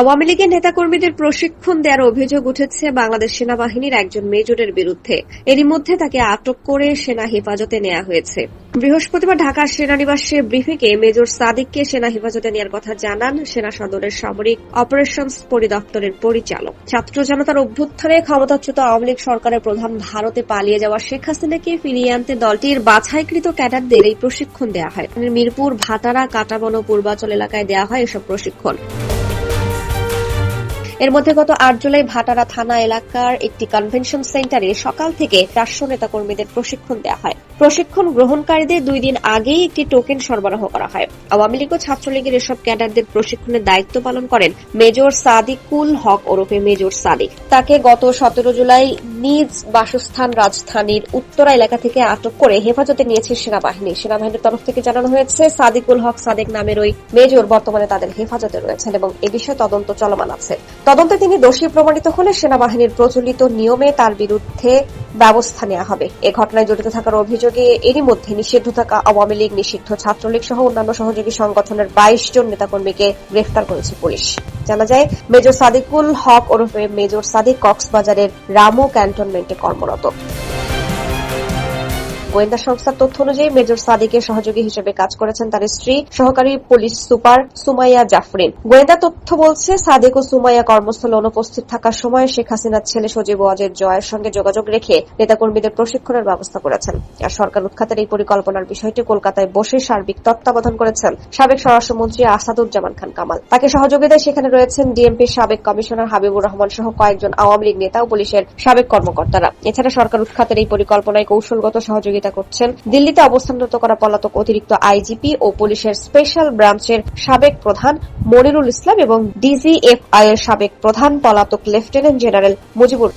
আওয়ামী লীগের নেতাকর্মীদের প্রশিক্ষণ দেওয়ার অভিযোগ উঠেছে বাংলাদেশ সেনাবাহিনীর একজন মেজরের বিরুদ্ধে। এরই মধ্যে তাকে আটক করে সেনা হেফাজতে নেওয়া হয়েছে। বৃহস্পতিবার ঢাকার সেনানিবাসে ব্রিফিংয়ে মেজর সাদিককে সেনা হেফাজতে নেওয়ার কথা জানান সেনা সদরের সামরিক অপারেশনস পরিদপ্তরের পরিচালক। ছাত্র জনতার অভ্যুত্থানে ক্ষমতাচ্যুত আওয়ামী লীগ সরকারের প্রধান ভারতে পালিয়ে যাওয়া শেখ হাসিনাকে ফিরিয়ে আনতে দলটির বাছাইকৃত ক্যাডারদের এই প্রশিক্ষণ দেওয়া হয়। মিরপুর, ভাতারা, কাটাবন পূর্বাচল এলাকায় দেওয়া হয় এসব প্রশিক্ষণ। এর মধ্যে গত আট জুলাই ভাটারা থানা এলাকার একটি কনভেনশন সেন্টারে সকাল থেকে চারশো নেতাকর্মীদের প্রশিক্ষণ দেওয়া হয়। প্রশিক্ষণ গ্রহণকারীদের দুই দিন আগেই একটি টোকেন সরবরাহ করা হয়। আওয়ামী লীগ ও ছাত্রলীগের এসব ক্যাডারদের প্রশিক্ষণের দায়িত্ব পালন করেন মেজর সাদিকুল হক ওরফে মেজর সাদিক। তাকে গত সতেরো জুলাই নিজ বাসস্থান রাজধানীর উত্তরা এলাকা থেকে আটক করে হেফাজতে নিয়েছে সেনাবাহিনী। সেনাবাহিনীর তরফ থেকে জানানো হয়েছে সাদিকুল হক সাদেক নামের ওই মেজর বর্তমানে তাদের হেফাজতে রয়েছেন এবং এ বিষয়ে তদন্ত চলমান আছে। তদন্তে তিনি দোষী প্রমাণিত হলে সেনাবাহিনীর প্রচলিত নিয়মে তার বিরুদ্ধে ব্যবস্থা নেওয়া হবে। এ ঘটনায় জড়িত থাকার অভিযোগে এরই মধ্যে নিষিদ্ধ থাকা আওয়ামী লীগ, নিষিদ্ধ ছাত্রলীগ সহ অন্যান্য সহযোগী সংগঠনের বাইশ জন নেতাকর্মীকে গ্রেফতার করেছে পুলিশ। জানা যায়, মেজর সাদিকুল হক ওরফে মেজর সাদিক কক্সবাজারের রামু ক্যান্টনমেন্টে কর্মরত। গোয়েন্দা সংস্থার তথ্য অনুযায়ী মেজর সাদিকের সহযোগী হিসেবে কাজ করেছেন তার স্ত্রী, সহকারী পুলিশ সুপার সুমাইয়া জাফরিন। গোয়েন্দা তথ্য বলছে, সাদিক ও সুমাইয়া কর্মস্থলে অনুপস্থিত থাকার সময় শেখ হাসিনার ছেলে সজীব ওয়াজের জয়ের সঙ্গে যোগাযোগ রেখে নেতাকর্মীদের প্রশিক্ষণের ব্যবস্থা করেছেন। আর সরকার উৎখাতের এই পরিকল্পনার বিষয়টি কলকাতায় বসে সার্বিক তত্ত্বাবধান করেছেন সাবেক স্বরাষ্ট্রমন্ত্রী আসাদুজ্জামান খান কামাল। তাকে সহযোগিতায় সেখানে রয়েছেন ডিএমপির সাবেক কমিশনার হাবিবুর রহমান সহ কয়েকজন আওয়ামী লীগ নেতা ও পুলিশের সাবেক কর্মকর্তারা। এছাড়া সরকার উৎখাতের এই পরিকল্পনায় কৌশলগত সহযোগিতা করছেন। দিল্লিতে অবস্থানরত করা পলাতক অতিরিক্ত আইজিপি ও পুলিশের স্পেশাল ব্রাঞ্চের সাবেক প্রধান মনিরুল ইসলাম এবং ডিজিএফআই এর সাবেক প্রধান পলাতক লেফটেন্যান্ট জেনারেল মুজিবুর